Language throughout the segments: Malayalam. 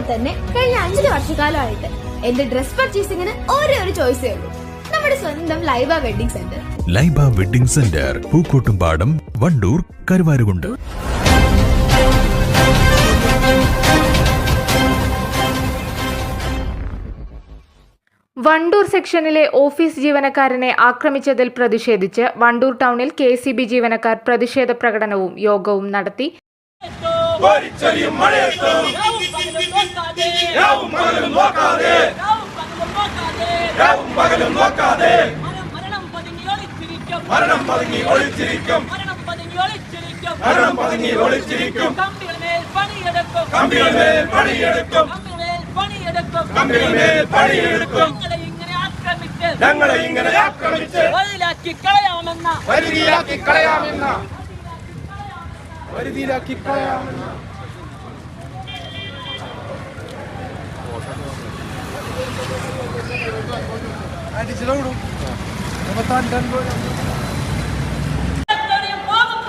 നിങ്ങളെ പോലെ തന്നെ കഴിഞ്ഞ അഞ്ചര വർഷക്കാലമായിട്ട് എന്റെ ഡ്രസ് പർച്ചേസിംഗിന് ഒരേ ഒരു ചോയ്സേ ഉള്ളൂ. നമ്മുടെ സ്വന്തം Laiba wedding centre. Laiba wedding centre Pookkottumpadam Wandoor Karuvarakundu. Wandoor സെക്ഷനിലെ office ജീവനക്കാരനെ ആക്രമിച്ചതിൽ പ്രതിഷേധിച്ച് വണ്ടൂർ ടൗണിൽ കെ സി ബി ജീവനക്കാർ പ്രതിഷേധ പ്രകടനവും യോഗവും നടത്തി. രാവും പകലും നോക്കാതെ. രാവും പകലും നോക്കാതെ. മരണം പതുങ്ങി ഒളിച്ചിരിക്കും. മരണം പതുങ്ങി ഒളിച്ചിരിക്കും. കമ്പികൾ മേൽ പണിയെടുക്കും. കമ്പികൾ മേൽ പണിയെടുക്കും. ഞങ്ങളെ ഇങ്ങനെ ആക്രമിച്ച് വഴിയിലാക്കി കളയാമെന്ന വരുതിയിലാക്കി കളയാമെന്ന വരുതിയിലാക്കി കളയാമെന്ന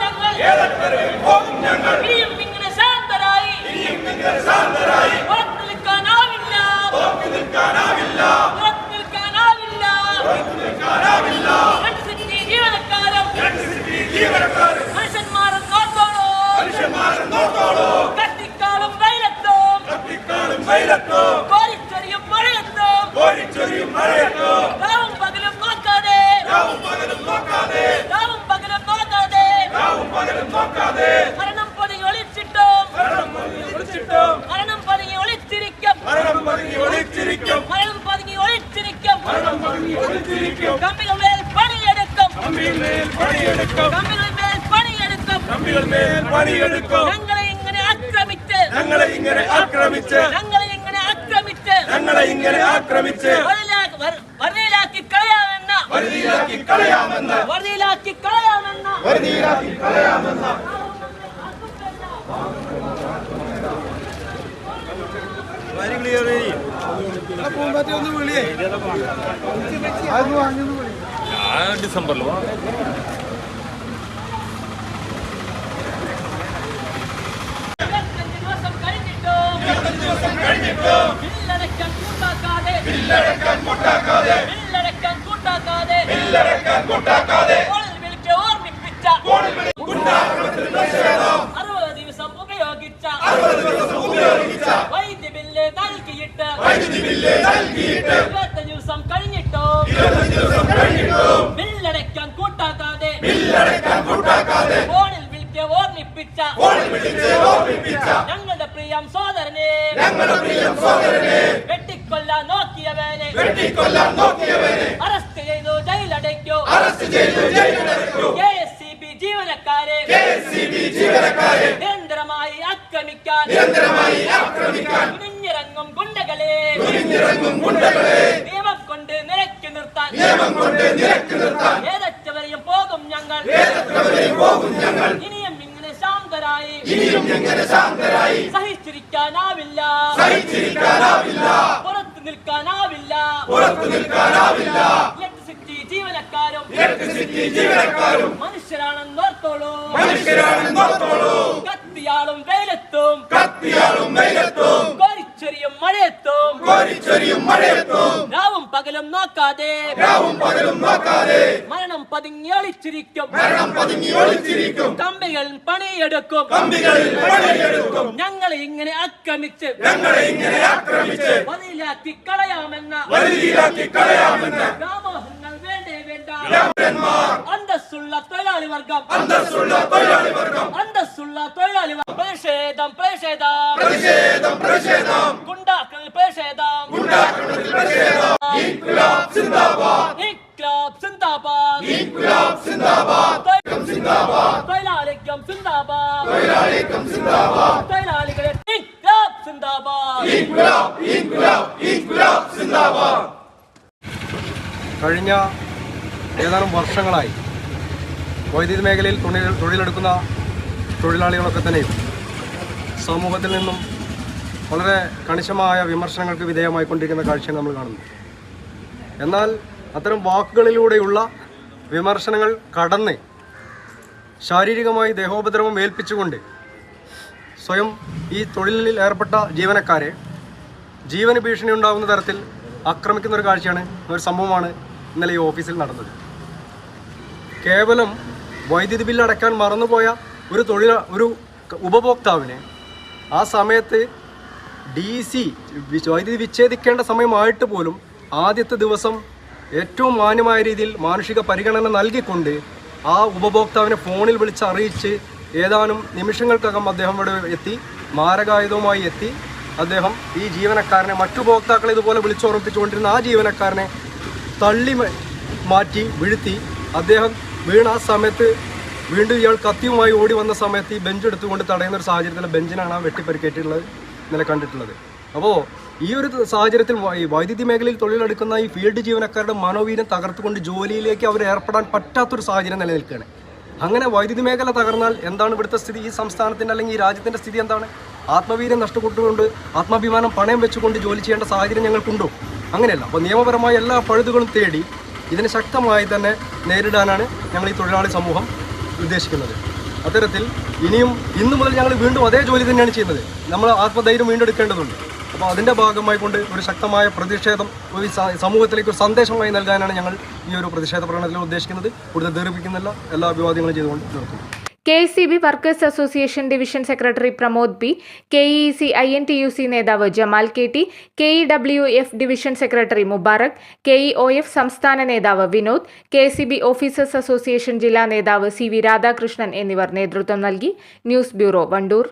ഞങ്ങൾ. ഏതൊക്കെ പോകും ഞങ്ങൾ. ഇനിയും ഇങ്ങനെ ശാന്തരായി. ഇനിയും ഇങ്ങനെ ശാന്തരായി. ഉറച്ചു നിൽക്കാനാവില്ല നോക്കി നിൽക്കാനാവില്ല നിൽക്കാനാവില്ല നിൽക്കാനാവില്ല രണ്ട് സിറ്റി ജീവനക്കാരും രണ്ട് സിറ്റി ജീവനക്കാരും മനുഷ്യന്മാരും നോക്കോളൂ മനുഷ്യന്മാരെ നോക്കോളൂ കത്തിക്കാളും വെയിലത്തും കത്തിക്കാളും വെയിലത്തോ കോരിച്ചൊരിയും മഴയത്തും കോരിച്ചൊരിയും മഴയത്തോ രാവും പകലും നോക്കാതെ രാവും പകലും നോക്കാതെ രാവും പകലും നോക്കാതെ രാവും പകലും നോക്കാതെ മരണം പതുങ്ങി ഒളിച്ചിട്ടും മരണം പതുങ്ങി ഒളിച്ചിട്ടും മരണം പതുങ്ങി ഒളിച്ചിരിക്കും മരണം പതുങ്ങി ഒളിച്ചിരിക്കും മരണം പതുങ്ങി ഒളിച്ചിരിക്കും മരണം പതുങ്ങി ഒളിച്ചിരിക്കും കമ്പികൾ മേൽ പണിയെടുക്കും കമ്പികൾ മേൽ പണിയെടുക്കും. കമ്പികൾ മേൽ പണിയെടുക്കും. ഞങ്ങളെ ഇങ്ങനെ ആക്രമിച്ച്. ഞങ്ങളെ ഇങ്ങനെ ആക്രമിച്ച്. ഞങ്ങളെ ഇങ്ങനെ ആക്രമിച്ച്. ഞങ്ങളെ ഇങ്ങനെ ആക്രമിച്ച്. വരലാക്കി- വര- വരയിലാക്കി കളയാമെന്ന. വരുതിയിലാക്കി കളയാമെന്ന്. വരയിലാക്കി കളയാമെന്ന. വരുതിയിലാക്കി കളയാമെന്ന്. ഇരുപത്തഞ്ച് ദിവസം കഴിഞ്ഞിട്ടും ബില്ലടയ്ക്കാൻ കൂട്ടാക്കാതെ ബില്ലടക്കാൻ കൂട്ടാക്കാതെ ബില്ലടയ്ക്കാൻ കൂട്ടാക്കാതെ ബില്ലടക്കാൻ കൂട്ടാക്കാതെ ഫോണിൽ വിളിച്ച് ഓർമ്മിപ്പിച്ച ഫോണിൽ വിളി ഗുണ്ടാക്രമണത്തിന് പ്രതിഷേധം അറുപത് ദിവസം ഉപയോഗിച്ച അറുപത് ദിവസം ഉപയോഗിച്ച വൈദ്യ ബില്ല് നൽകിയിട്ട് വൈദ്യുതി ബില്ല് നൽകിയിട്ട് ഇരുപത്തഞ്ച് ദിവസം കഴിഞ്ഞിട്ടോ ഇരുപത്തഞ്ച് ദിവസം കഴിഞ്ഞിട്ടും ബില്ലടയ്ക്കാൻ കൂട്ടാക്കാതെ ബില്ലടക്കാൻ കൂട്ടാക്കാതെ ഫോണിൽ വിളിച്ച് ഓർമ്മിപ്പിച്ച ഫോണിൽ വിളിച്ച് ഓർമ്മിപ്പിച്ച സഹോദരനെ. വെട്ടിക്കൊല്ലാൻ നോക്കിയവനെ. വെട്ടിക്കൊല്ലാൻ നോക്കിയവനെ. അറസ്റ്റ് ചെയ്തു ജയിലടയ്ക്കോ. അറസ്റ്റ് ചെയ്തു ജയിലിലടച്ചു കെ എസ് സി ബി ജീവനക്കാരെ. കെ എസ് സി ബി ജീവനക്കാരെ. നിരന്തരമായി ആക്രമിക്കാൻ. നിരന്തരമായി ആക്രമിക്കാൻ. കുനിഞ്ഞിറങ്ങും ഗുണ്ടകളെ. തുനിഞ്ഞിറങ്ങും ഗുണ്ടകളെ. നിയമം കൊണ്ട് നിരക്കി നിർത്താൻ. നിയമം കൊണ്ട് നിരക്കി നിർത്താൻ. ഏതറ്റവരെയും പോകും ഞങ്ങൾ. ഏതറ്റവരെയും പോകും ഞങ്ങൾ. ഇങ്ങനെ ശാന്തരായി ഇനിയും എങ്ങനെ ശാന്തരായി? സഹിച്ചിരിക്കാനാവില്ല. സഹിച്ചിരിക്കാനാവില്ല. പുറത്തു നിൽക്കാനാവില്ല. പുറത്തു നിൽക്കാനാവില്ല. ഇലക്ട്രിസിറ്റി ജീവനക്കാരും ഇലക്ട്രിസിറ്റി ജീവനക്കാരും മനുഷ്യരാണെന്നോർത്തോളൂ. മനുഷ്യരാണെന്നോർത്തോളൂ. കത്തിയാളും വെയിലെത്തും. കത്തിയാളും വെയിലെത്തും. കോരിച്ചൊരിയും മഴയെത്തും. കോരിച്ചൊരിയും മഴയെത്തും. രാവും പകലും നോക്കാതെ. രാവും പകലും നോക്കാതെ. പതുങ്ങി ഒളിച്ചിരിക്കും കമ്പികൾ പണിയെടുക്കും. കമ്പികൾ പണിയെടുക്കും. ഞങ്ങളെ ഇങ്ങനെ ആക്രമിച്ച് ഞങ്ങളെ ഇങ്ങനെ ആക്രമിച്ച് വതിലാക്കി കളയാമെന്ന വ്യാമോഹങ്ങൾ വേണ്ടേ വേണ്ട. അന്തസ്സുള്ള തൊഴിലാളി വർഗം. അന്തസ്സുള്ള തൊഴിലാളി വർഗം. പ്രതിഷേധം പ്രതിഷേധം. പ്രതിഷേധം ഗുണ്ടാക്കൾ പ്രതിഷേധം. ഗുണ്ടാക്രമണത്തിൽ പ്രതിഷേധം. ഇൻക്ലാബ് സിന്ദാബാദ്. ഇൻക്ലാബ് സിന്ദാബാദ്. ഇൻക്ലാബ് സിന്ദാബാദ്. സിന്ദാബാദ്. തൊഴിലാളിക്കം സിന്ദാബാദ്. തൊഴിലാളിക്കം സിന്ദാബാദ്. തൊഴിലാളികളെ ഇൻക്ലാബ് സിന്ദാബാദ്. കഴിഞ്ഞ ഏതാനും വർഷങ്ങളായി വൈദ്യുതി മേഖലയിൽ തൊഴിൽ തൊഴിലെടുക്കുന്ന തൊഴിലാളികളൊക്കെ തന്നെയും സമൂഹത്തിൽ നിന്നും വളരെ കണിശമായ വിമർശനങ്ങൾക്ക് വിധേയമായിക്കൊണ്ടിരിക്കുന്ന കാഴ്ചയാണ് നമ്മൾ കാണുന്നത്. എന്നാൽ അത്തരം വാക്കുകളിലൂടെയുള്ള വിമർശനങ്ങൾ കടന്ന് ശാരീരികമായി ദേഹോപദ്രവം ഏൽപ്പിച്ചുകൊണ്ട് സ്വയം ഈ തൊഴിലിൽ ഏർപ്പെട്ട ജീവനക്കാരെ ജീവന് ഭീഷണി ഉണ്ടാകുന്ന തരത്തിൽ ആക്രമിക്കുന്ന ഒരു കാഴ്ചയാണ് ഒരു സംഭവമാണ് ഇന്നലെ ഈ ഓഫീസിൽ നടന്നത്. കേവലം വൈദ്യുതി ബില്ല് അടയ്ക്കാൻ മറന്നുപോയ ഒരു തൊഴിൽ ഒരു ഉപഭോക്താവിനെ ആ സമയത്ത് ഡി സി വൈദ്യുതി വിച്ഛേദിക്കേണ്ട സമയമായിട്ട് പോലും ആദ്യത്തെ ദിവസം ഏറ്റവും മാന്യമായ രീതിയിൽ മാനുഷിക പരിഗണന നൽകിക്കൊണ്ട് ആ ഉപഭോക്താവിനെ ഫോണിൽ വിളിച്ച് അറിയിച്ച് ഏതാനും നിമിഷങ്ങൾക്കകം അദ്ദേഹം ഇവിടെ എത്തി മാരകായുധവുമായി എത്തി. അദ്ദേഹം ഈ ജീവനക്കാരനെ മറ്റു ഉപഭോക്താക്കളെ ഇതുപോലെ വിളിച്ചോർപ്പിച്ചുകൊണ്ടിരുന്ന ആ ജീവനക്കാരനെ തള്ളി മാറ്റി വീഴ്ത്തി. അദ്ദേഹം വീണ ആ സമയത്ത് വീണ്ടും ഇയാൾ കത്തിയുമായി ഓടി വന്ന സമയത്ത് ഈ ബെഞ്ച് എടുത്തുകൊണ്ട് തടയുന്ന ഒരു സാഹചര്യത്തിൽ ബെഞ്ചിനാണ് ആ വെട്ടിപ്പരിക്കേറ്റിട്ടുള്ളത് ഇന്നലെ കണ്ടിട്ടുള്ളത്. അപ്പോൾ ഈ ഒരു സാഹചര്യത്തിൽ വൈദ്യുതി മേഖലയിൽ തൊഴിലെടുക്കുന്ന ഈ ഫീൽഡ് ജീവനക്കാരുടെ മനോവീര്യം തകർത്തുകൊണ്ട് ജോലിയിലേക്ക് അവർ ഏർപ്പെടാൻ പറ്റാത്തൊരു സാഹചര്യം നിലനിൽക്കുകയാണ്. അങ്ങനെ വൈദ്യുതി മേഖല തകർന്നാൽ എന്താണ് ഇവിടുത്തെ സ്ഥിതി? ഈ സംസ്ഥാനത്തിന്റെ അല്ലെങ്കിൽ ഈ രാജ്യത്തിന്റെ സ്ഥിതി എന്താണ്? ആത്മവീര്യം നഷ്ടപ്പെട്ടുകൊണ്ട് ആത്മാഭിമാനം പണയം വെച്ചുകൊണ്ട് ജോലി ചെയ്യേണ്ട സാഹചര്യം ഞങ്ങൾക്കുണ്ടോ? അങ്ങനെയല്ല. അപ്പോൾ നിയമപരമായ എല്ലാ പഴുതുകളും തേടി ഇതിനെ ശക്തമായി തന്നെ നേരിടാനാണ് ഞങ്ങൾ ഈ തൊഴിലാളി സമൂഹം ഉദ്ദേശിക്കുന്നത്. അത്തരത്തിൽ ഇനിയും ഇന്നു മുതൽ ഞങ്ങൾ വീണ്ടും അതേ ജോലി തന്നെയാണ് ചെയ്യുന്നത്. നമ്മൾ ആത്മധൈര്യം വീണ്ടെടുക്കേണ്ടതുണ്ട്. അപ്പോൾ അതിന്റെ ഭാഗമായി കൊണ്ട് ഒരു ശക്തമായ പ്രതിഷേധം ഒരു സമൂഹത്തിലേക്ക് ഒരു സന്ദേശമായി നൽകാനാണ് ഞങ്ങൾ ഈ ഒരു പ്രതിഷേധ പ്രകടനത്തിൽ ഉദ്ദേശിക്കുന്നത്. കൂടുതൽ ദീർഘിപ്പിക്കുന്നില്ല എല്ലാ അഭിവാദ്യങ്ങളും ചെയ്തുകൊണ്ട് നിർത്തുന്നു. K C B workers association division secretary Pramod P K E C I N T U C നേതാവ് Jamal K T K E W F division secretary Mubarak K E O F സംസ്ഥാന നേതാവ് Vinod K C B officers association ജില്ലാ നേതാവ് സി വി രാധാകൃഷ്ണൻ എന്നിവർ നേതൃത്വം നൽകി. News bureau Wandoor.